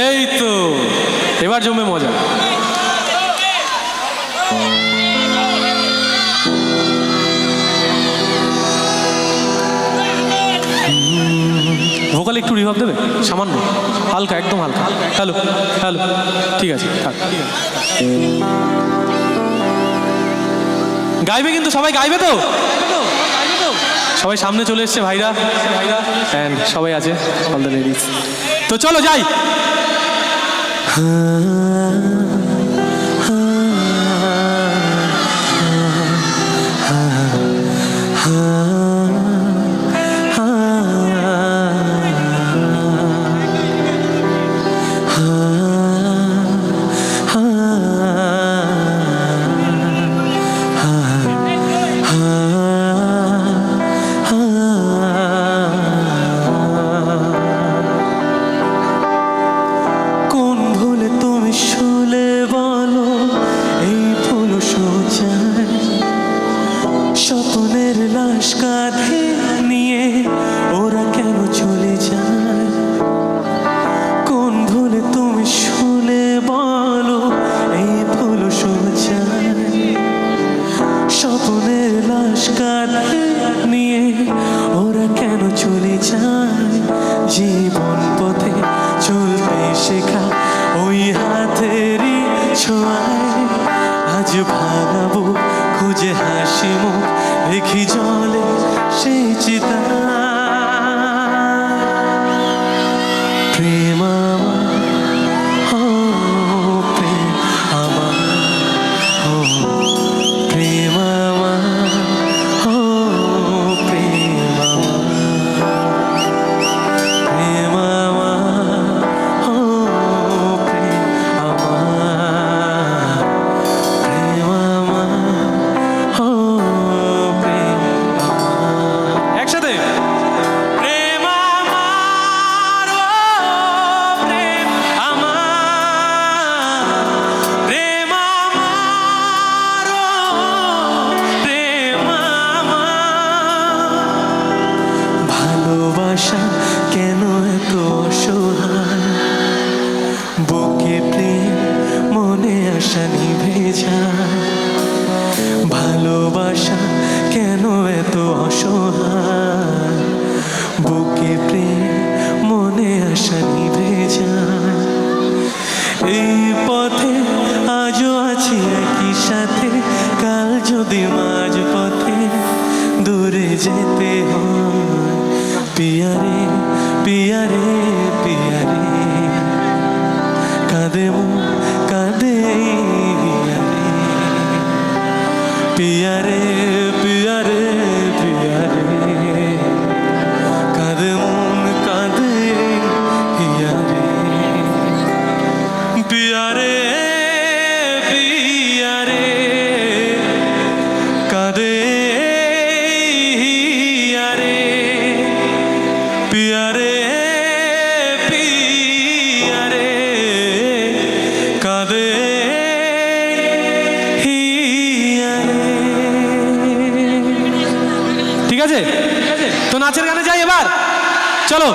এই তো, এবার জমে মজা। ভোকাল একটু রিভাব দেবে? সামান্য। হালকা, একদম হালকা। হ্যালো হ্যালো, ঠিক আছে গাইবে কিন্তু, সবাই গাইবে তো? সবাই সামনে চলে এসছে, ভাইরা। ভাইরা সবাই আছে তো চলো, যাই। কোন নিয়ে ওরা কেন চলে যায়? কোন ভুলে তুমি শুলে বলো, এই ভুল সোচায় স্বপ্নের লাশ কাঁধে নিয়ে ওরা কেন চলে যায়? জীবন পথে চলতে শেখা যায় ভালোবাসা কেন এত অসহায়? বুকে প্রেম, মনে আশা নিভে যায়। এই পথে আজও আছি একই সাথে, কাল যদি মাঝ পথে দূরে যেতে হয়। পিয়ারে পিয়ারে পিয়ারে। কাঁদে কাঁদে পিয়ারে ঠিক আছে? তো নাচের গানে যাই এবার? চলো।